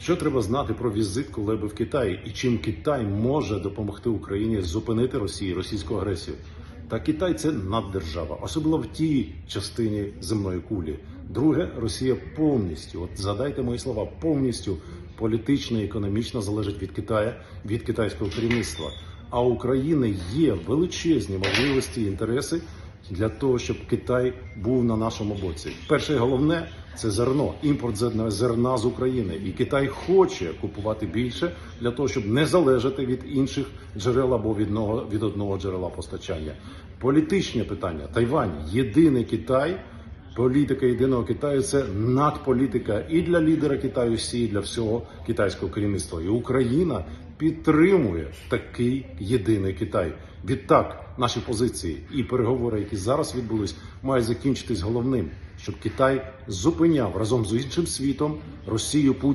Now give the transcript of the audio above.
Що треба знати про візит Кулеби в Китаї і чим Китай може допомогти Україні зупинити Росію, російську агресію? Та Китай це наддержава, особливо в тій частині земної кулі. Друге, Росія повністю, от згадайте мої слова, повністю політично і економічно залежить від Китаю, від китайського керівництва. А у України є величезні можливості і інтереси для того, щоб Китай був на нашому боці. Перше і головне це зерно, імпорт зерна- з України. І Китай хоче купувати більше для того, щоб не залежати від інших джерел або від одного, від одного джерела постачання. Політичне питання. Тайвань єдиний Китай. Політика єдиного Китаю це надполітика і для лідера Китаю, Сі, і для всього китайського керівництва. І Україна підтримує такий єдиний Китай. Відтак, наші позиції і переговори, які зараз відбулись, мають закінчитись головним, щоб Китай зупиняв разом з іншим світом Росію Путіна.